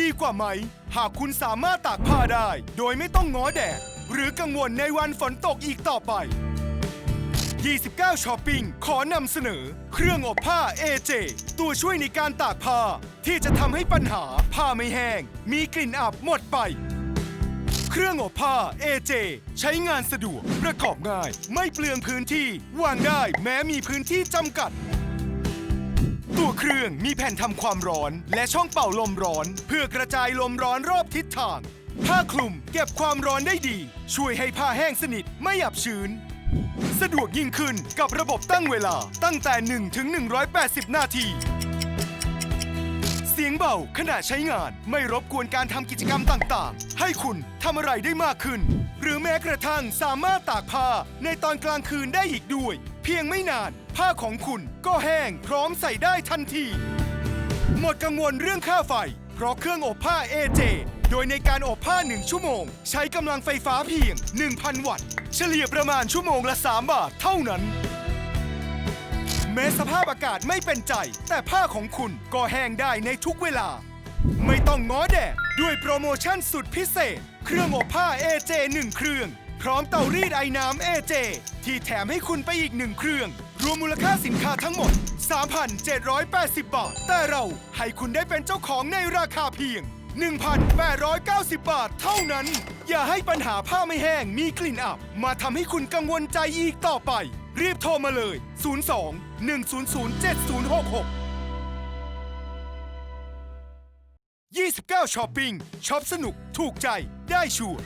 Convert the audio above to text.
ดีกว่าไหม หากคุณสามารถตากผ้าได้ โดยไม่ต้องง้อแดด หรือกังวลในวันฝนตกอีกต่อไป 29ช้อปปิ้งขอนำเสนอ เครื่องอบผ้า AJ ตัวช่วยในการตากผ้า ที่จะทำให้ปัญหาผ้าไม่แห้ง มีกลิ่นอับหมดไป เครื่องอบผ้า AJ ใช้งานสะดวกประกอบง่าย ไม่เปลืองพื้นที่ วางได้แม้มีพื้นที่จำกัด ตัวเครื่องมีแผ่นทำความร้อน และช่องเป่าลมร้อน เพื่อกระจายลมร้อนรอบทิศทาง ผ้าคลุมเก็บความร้อนได้ดี ช่วยให้ผ้าแห้งสนิทไม่อับชื้น สะดวกยิ่งขึ้นกับระบบตั้งเวลาตั้งแต่ 1 ถึง 180 นาที เสียงเบาขณะใช้งานไม่รบกวนการทำกิจกรรมต่างๆ ให้คุณทำอะไรได้มากขึ้น หรือแม้กระทั่งสามารถตากผ้าในตอนกลางคืนได้อีกด้วย เพียงไม่นาน ผ้าของคุณก็แห้งพร้อมใส่ได้ทันที หมดกังวลเรื่องค่าไฟ เพราะเครื่องอบผ้า AJ โดยในการอบผ้า 1 ชั่วโมง ใช้กำลังไฟฟ้าเพียง 1,000 วัตต์ เฉลี่ยประมาณชั่วโมงละ 3 บาทเท่านั้น แม้สภาพอากาศไม่เป็นใจ แต่ผ้าของคุณก็แห้งได้ในทุกเวลา ไม่ต้องง้อแดดด้วยโปรโมชั่นสุดพิเศษ เครื่องอบผ้า AJ 1 เครื่อง พร้อมเตารีดไอ้น้ำ AJ ที่แถมให้คุณไปอีกหนึ่งเครื่อง รวมมูลค่าสินค้าทั้งหมด 3,780 บาท แต่เราให้คุณได้เป็นเจ้าของในราคาเพียง 1,890 บาทเท่านั้น อย่าให้ปัญหาผ้าไม่แห้งมีกลิ่นอับ มาทำให้คุณกังวลใจอีกต่อไป รีบโทรมาเลย 02 100 7066 29ช้อปปิ้งช็อปสนุกถูกใจได้ชัวร์